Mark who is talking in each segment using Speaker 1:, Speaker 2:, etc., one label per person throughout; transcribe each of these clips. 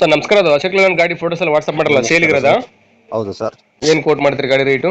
Speaker 1: Sir ನಮಸ್ಕಾರ ಅದು Ashok Layland ಗಾಡಿ ಫೋಟೋಸ್ ಎಲ್ಲ ವಾಟ್ಸ್ಆಪ್ ಮಾಡಲ್ಲ ಇರೋದಾ?
Speaker 2: ಹೌದು ಸರ್
Speaker 1: ಏನು ಕೋಟ್ ಮಾಡ್ತೀರಿ ಗಾಡಿ ರೇಟು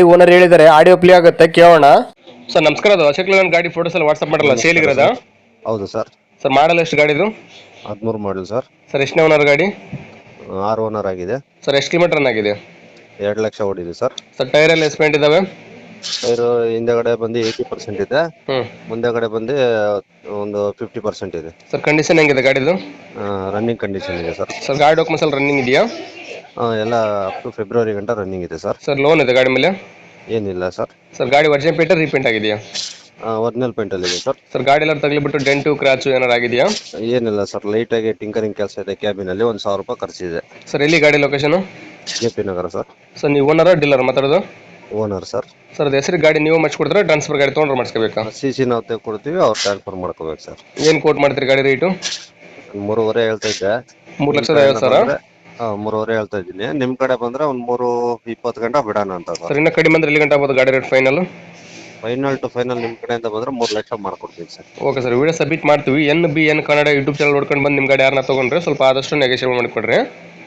Speaker 3: ಗಾಡಿ ಓನರ್ ಹೇಳಿದರೆ ಆಡಿಯೋ ಪ್ಲೇ ಆಗುತ್ತೆ ಕೇಳೋಣ.
Speaker 1: ಸರ್ ನಮಸ್ಕಾರ ಅದು ಅಶೋಕ್ ಲೇಲ್ಯಾಂಡ್ ಗಾಡಿ ಫೋಟೋಸ್ ಎಲ್ಲ ವಾಟ್ಸ್ಆಪ್ ಮಾಡಲ್ಲ ಸೇಲ್ ಇರೋದ?
Speaker 2: ಹೌದು ಸರ್.
Speaker 1: ಸರ್ ಮಾಡಲ್ಲ ಎಷ್ಟು ಗಾಡಿ ಇದು?
Speaker 2: ಹದಿಮೂರು ಮಾಡಲ್ ಸರ್.
Speaker 1: ಸರ್ ಎಷ್ಟನೇ ಓನರ್ ಗಾಡಿ?
Speaker 2: ಆರು ಓನರ್ ಆಗಿದೆ.
Speaker 1: ಸರ್ ಎಷ್ಟು ಕಿಲೋಮೀಟರ್ ಆಗಿದೆ?
Speaker 2: ಎರಡು ಲಕ್ಷ ಓಡಿದೆ ಸರ್.
Speaker 1: ಸರ್ ಟೈರ್ ಎಲ್ಲ ಎಸ್ಪೆಂಟ್ ಇದಾವೆ?
Speaker 2: ಟೈರು ಹಿಂದೆಗಡೆ ಬಂದು ಏಯ್ಟಿ ಪರ್ಸೆಂಟ್ ಇದೆ.
Speaker 1: ಹ್ಞೂ
Speaker 2: ಮುಂದೆಗಡೆ ಬಂದು ಒಂದು ಫಿಫ್ಟಿ ಪರ್ಸೆಂಟ್ ಇದೆ.
Speaker 1: ಸರ್ ಕಂಡೀಷನ್ ಹೆಂಗಿದೆ ಗಾಡಿದು?
Speaker 2: ರನ್ನಿಂಗ್ ಕಂಡೀಷನ್ ಇದೆ ಸರ್.
Speaker 1: ಸರ್ ಗಾಡಿ ಡಾಕ್ಯುಮೆಂಟ್ಸ್ ಅಲ್ಲಿ ರನ್ನಿಂಗ್ ಇದೆಯಾ?
Speaker 2: ಎಲ್ಲ ಅಪ್ ಟು ಫೆಬ್ರವರಿ ಗಂಟ ರನ್ನಿಂಗ್ ಇದೆ ಸರ್.
Speaker 1: ಸರ್ ಲೋನ್ ಇದೆ ಗಾಡಿ ಮೇಲೆ?
Speaker 2: ಏನಿಲ್ಲ ಸರ್.
Speaker 1: ಸರ್ ಗಾಡಿ ಒರಿಜಿನಲ್ ಪೇಂಟ್ ರೀಪೇಂಟ್ ಆಗಿದೆಯಾ?
Speaker 2: ಒರಿಜಿನಲ್ ಪೇಂಟಲ್ಲಿ ಇದೆ ಸರ್.
Speaker 1: ಸರ್ ಗಾಡಿ ಎಲ್ಲ ತಗಲಿಬಿಟ್ಟು ಡೆಂಟು ಕ್ರಾಚು ಏನಾರು ಆಗಿದೆಯಾ?
Speaker 2: ಏನಿಲ್ಲ ಸರ್ ಲೈಟಾಗಿ ಟಿಂಕರಿಂಗ್ ಕೆಲಸ ಇದೆ ಕ್ಯಾಬಿನಲ್ಲಿ ಒಂದು ಸಾವಿರ ರೂಪಾಯಿ ಖರ್ಚಿದೆ.
Speaker 1: ಸರ್ ಎಲ್ಲಿ ಗಾಡಿ location
Speaker 2: J P Nagar sir.
Speaker 1: Sir ನೀವು ಓನರ ಡೀಲರ್ ಮಾತಾಡೋದು?
Speaker 2: ಓನರ್ ಸರ್
Speaker 1: ಸರ್ ಅದು ಹೆಸರು ಗಾಡಿ ನೀವು ಮಾಡಿಸ್ಕೊಡ್ತಾರೆ? ಟ್ರಾನ್ಸ್ಫರ್ ಗಾಡಿ ತೊಗೊಂಡ್ರೆ ಮಾಡಿಸ್ಕೋಬೇಕಾ?
Speaker 2: ಸಿ ಸಿ ನಾವು ತೆಗೆದುಕೊಡ್ತೀವಿ ಅವ್ರು ಟ್ರಾನ್ಸ್ಫರ್ ಮಾಡ್ಕೋಬೇಕು ಸರ್
Speaker 1: ಏನು ಕೋಟ್ ಮಾಡ್ತೀರಿ ಗಾಡಿ ರೇಟು
Speaker 2: ಮೂರುವರೆ ಹೇಳ್ತಾ ಇದ್ದೆ.
Speaker 1: ಮೂರು ಲಕ್ಷದ ಐವತ್ತು ಸಾವಿರ?
Speaker 2: ಹಾಂ ಮೂರುವರೆ ಹೇಳ್ತಾ ಇದ್ದೀನಿ. ನಿಮ್ಮ ಕಡೆ ಬಂದರೆ ಒಂದು ಮೂರು ಇಪ್ಪತ್ತು ಗಂಟೆ ಬಿಡೋಣ ಅಂತ ಸರ್
Speaker 1: ಸರ್ ಇನ್ನೂ ಕಡಿಮೆ ಅಂದ್ರೆ ಎಲ್ಲಿ ಗಂಟೆ ಆಗ್ಬೋದು ಗಾಡಿ rate final
Speaker 2: final to final ನಿಮ್ಮ ಕಡೆಯಿಂದ ಬಂದರೆ ಮೂರು ಲಕ್ಷ ಮಾಡ್ಕೊಡ್ತೀನಿ sir
Speaker 1: okay sir video submit ಮಾಡ್ತೀವಿ. N B N Kannada YouTube channel ನೋಡ್ಕೊಂಡು ಬಂದು ನಿಮ್ಮ ಗಾಡಿ ಯಾರನ್ನ ತೊಗೊಂಡ್ರೆ ಸ್ವಲ್ಪ ಆದಷ್ಟು ನೆಗೋಷಿಯೇಟ್ ಮಾಡಿಕೊಡ್ರಿ.